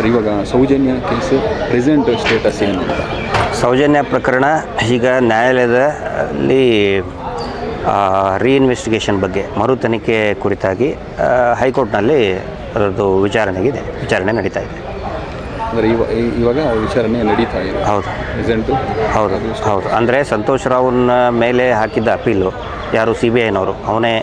Sir ಇವಾಗ Soujanya case present status ಏನು ಅಂತ? ಸೌಜನ್ಯ ಪ್ರಕರಣ ಈಗ ನ್ಯಾಯಾಲಯದಲ್ಲಿ ರೀಇನ್ವೆಸ್ಟಿಗೇಷನ್ ಬಗ್ಗೆ ಮರು ತನಿಖೆ ಕುರಿತಾಗಿ ಹೈಕೋರ್ಟ್ನಲ್ಲಿ ಅದರದ್ದು ವಿಚಾರಣೆಗಿದೆ ವಿಚಾರಣೆ ನಡೀತಾ ಇದೆ. ಅಂದರೆ ಇವ ಇವಾಗ ವಿಚಾರಣೆ ನಡೀತಾ ಇದೆ. ಹೌದು. ಪ್ರೆಸೆಂಟು ಹೌದು ಹೌದು. ಅಂದರೆ ಸಂತೋಷ್ ರಾವ್ನ ಮೇಲೆ ಹಾಕಿದ್ದ ಅಪೀಲು ಯಾರು ಸಿ ಬಿ ಐನವರು ಅವನೇ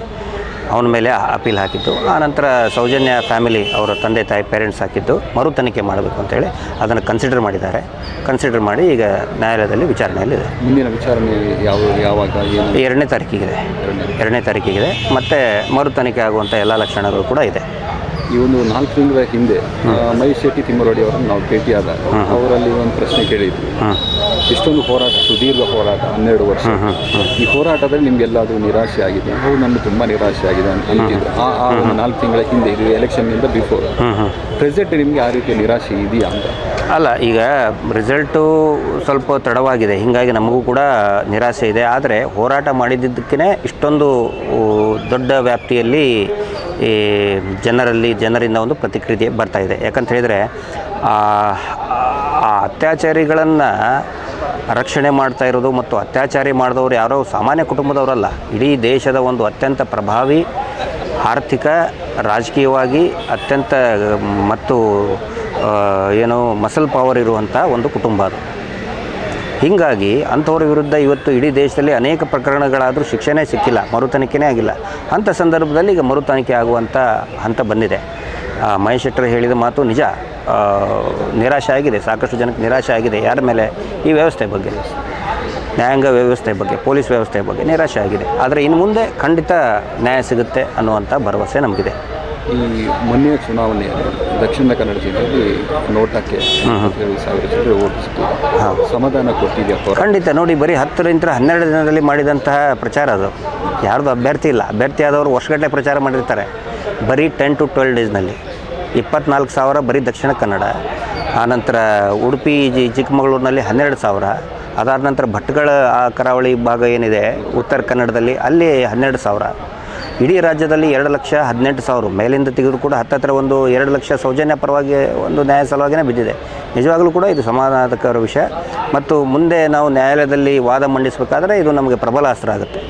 ಅವನ ಮೇಲೆ ಅಪೀಲ್ ಹಾಕಿದ್ದು. ಆನಂತರ ಸೌಜನ್ಯ ಫ್ಯಾಮಿಲಿ ಅವರ ತಂದೆ ತಾಯಿ ಪೇರೆಂಟ್ಸ್ ಹಾಕಿದ್ದು. ಮರು ತನಿಖೆ ಮಾಡಬೇಕು ಅಂತೇಳಿ ಅದನ್ನು ಕನ್ಸಿಡರ್ ಮಾಡಿದ್ದಾರೆ. ಕನ್ಸಿಡರ್ ಮಾಡಿ ಈಗ ನ್ಯಾಯಾಲಯದಲ್ಲಿ ವಿಚಾರಣೆಯಲ್ಲಿದೆ. ಮುಂದಿನ ವಿಚಾರಣೆ ಯಾವ ಯಾವಾಗ ಎರಡನೇ ತಾರೀಕಿಗಿದೆ. ಎರಡನೇ ತಾರೀಕಿಗಿದೆ. ಮತ್ತು ಮರು ತನಿಖೆ ಆಗುವಂಥ ಎಲ್ಲ ಲಕ್ಷಣಗಳು ಕೂಡ ಇದೆ. ಈ ಒಂದು ನಾಲ್ಕು ತಿಂಗಳ ಹಿಂದೆ ಮಹೇಶ್ ಶೆಟ್ಟಿ ತಿಮ್ಮರೋಡಿ ಅವರನ್ನು ನಾವು ಭೇಟಿಯಾದಾಗ ಅವರಲ್ಲಿ ಒಂದು ಪ್ರಶ್ನೆ ಕೇಳಿದ್ವಿ. ಇಷ್ಟೊಂದು ಹೋರಾಟ ಸುದೀರ್ಘ ಹೋರಾಟ ಹನ್ನೆರಡು ವರ್ಷ. ಈ ಹೋರಾಟದಲ್ಲಿ ನಿಮಗೆಲ್ಲಾದರೂ ನಿರಾಶೆ ಆಗಿದೆ? ಹೌದು ನಮ್ಗೆ ತುಂಬ ನಿರಾಶೆ ಆಗಿದೆ ಅಂತ ಅಂತಿದ್ರು. ಆ ಆ ಒಂದು ನಾಲ್ಕು ತಿಂಗಳ ಹಿಂದೆ ಇದು ಎಲೆಕ್ಷನ್ನಿಂದ ಬಿಫೋರ್ ಪ್ರೆಸೆಂಟ್ ನಿಮಗೆ ಆ ರೀತಿಯ ನಿರಾಶೆ ಇದೆಯಾ ಅಂತ? ಅಲ್ಲ ಈಗ ರಿಸಲ್ಟು ಸ್ವಲ್ಪ ತಡವಾಗಿದೆ. ಹೀಗಾಗಿ ನಮಗೂ ಕೂಡ ನಿರಾಸೆ ಇದೆ. ಆದರೆ ಹೋರಾಟ ಮಾಡಿದ್ದಕ್ಕೇ ಇಷ್ಟೊಂದು ದೊಡ್ಡ ವ್ಯಾಪ್ತಿಯಲ್ಲಿ ಈ ಜನರಲ್ಲಿ, ಜನರಿಂದ ಒಂದು ಪ್ರತಿಕ್ರಿಯೆ ಬರ್ತಾ ಇದೆ. ಯಾಕಂತ ಹೇಳಿದರೆ, ಆ ಆ ಅತ್ಯಾಚಾರಿಗಳನ್ನು ರಕ್ಷಣೆ ಮಾಡ್ತಾ ಇರೋದು ಮತ್ತು ಅತ್ಯಾಚಾರಿ ಮಾಡಿದವರು ಯಾರೋ ಸಾಮಾನ್ಯ ಕುಟುಂಬದವರಲ್ಲ, ಇಡೀ ದೇಶದ ಒಂದು ಅತ್ಯಂತ ಪ್ರಭಾವಿ, ಆರ್ಥಿಕ, ರಾಜಕೀಯವಾಗಿ ಅತ್ಯಂತ, ಮತ್ತು ಏನು ಮಸಲ್ ಪವರ್ ಇರುವಂಥ ಒಂದು ಕುಟುಂಬ ಅದು. ಹೀಗಾಗಿ ಅಂಥವ್ರ ವಿರುದ್ಧ ಇವತ್ತು ಇಡೀ ದೇಶದಲ್ಲಿ ಅನೇಕ ಪ್ರಕರಣಗಳಾದರೂ ಶಿಕ್ಷೆನೇ ಸಿಕ್ಕಿಲ್ಲ ಮರು ತನಿಖೆನೇ ಆಗಿಲ್ಲ. ಅಂಥ ಸಂದರ್ಭದಲ್ಲಿ ಈಗ ಮರು ತನಿಖೆ ಆಗುವಂಥ ಹಂತ ಬಂದಿದೆ. ಮಹೇಶ್ ಶೆಟ್ಟರ್ ಹೇಳಿದ ಮಾತು ನಿಜ. ನಿರಾಶೆ ಆಗಿದೆ, ಸಾಕಷ್ಟು ಜನಕ್ಕೆ ನಿರಾಶೆ ಆಗಿದೆ. ಯಾರ ಮೇಲೆ? ಈ ವ್ಯವಸ್ಥೆ ಬಗ್ಗೆ. ನ್ಯಾಯಾಂಗ ವ್ಯವಸ್ಥೆ ಬಗ್ಗೆ, ಪೊಲೀಸ್ ವ್ಯವಸ್ಥೆ ಬಗ್ಗೆ ನಿರಾಶೆ ಆಗಿದೆ. ಆದರೆ ಇನ್ನು ಮುಂದೆ ಖಂಡಿತ ನ್ಯಾಯ ಸಿಗುತ್ತೆ ಅನ್ನುವಂಥ ಭರವಸೆ ನಮಗಿದೆ. ಈ ಮೊನ್ನೆ ಚುನಾವಣೆಯಲ್ಲಿ ದಕ್ಷಿಣ ಕನ್ನಡ ಜಿಲ್ಲೆಯಲ್ಲಿ ನೋಟಕ್ಕೆ ಸಾವಿರ ಜನರು ಓಟಿಸಿತು ಸಮಾಧಾನ ಕೊಟ್ಟಿದೆಯಾ ಖಂಡಿತ. ನೋಡಿ ಬರೀ ಹತ್ತರಿಂದ ಹನ್ನೆರಡು ದಿನದಲ್ಲಿ ಮಾಡಿದಂತಹ ಪ್ರಚಾರ ಅದು. ಯಾರ್ದು ಅಭ್ಯರ್ಥಿ ಇಲ್ಲ. ಅಭ್ಯರ್ಥಿ ಆದವರು ವರ್ಷಗಟ್ಟಲೆ ಪ್ರಚಾರ ಮಾಡಿರ್ತಾರೆ. ಬರೀ ಟೆನ್ ಟು ಟ್ವೆಲ್ ಡೇಸ್ನಲ್ಲಿ ಇಪ್ಪತ್ನಾಲ್ಕು ಸಾವಿರ ಬರೀ ದಕ್ಷಿಣ ಕನ್ನಡ. ಆನಂತರ ಉಡುಪಿ ಜಿ ಚಿಕ್ಕಮಗಳೂರಿನಲ್ಲಿ ಹನ್ನೆರಡು ಸಾವಿರ. ಅದಾದ ನಂತರ ಭಟ್ಗಳ ಆ ಕರಾವಳಿ ಭಾಗ ಏನಿದೆ ಉತ್ತರ ಕನ್ನಡದಲ್ಲಿ ಅಲ್ಲಿ ಹನ್ನೆರಡು ಸಾವಿರ. ಇಡೀ ರಾಜ್ಯದಲ್ಲಿ ಎರಡು ಲಕ್ಷ ಹದಿನೆಂಟು ಸಾವಿರ, ಮೇಲಿಂದ ತೆಗೆದು ಕೂಡ ಹತ್ತತ್ರ ಒಂದು ಎರಡು ಲಕ್ಷ ಸೌಜನ್ಯ ಪರವಾಗಿ ಒಂದು ನ್ಯಾಯ ಸಲುವಾಗಿಯೇ ಬಿದ್ದಿದೆ. ನಿಜವಾಗಲೂ ಕೂಡ ಇದು ಸಮಾಧಾನಕರ ವಿಷಯ. ಮತ್ತು ಮುಂದೆ ನಾವು ನ್ಯಾಯಾಲಯದಲ್ಲಿ ವಾದ ಮಂಡಿಸಬೇಕಾದ್ರೆ ಇದು ನಮಗೆ ಪ್ರಬಲ ಅಸ್ತ್ರ ಆಗುತ್ತೆ.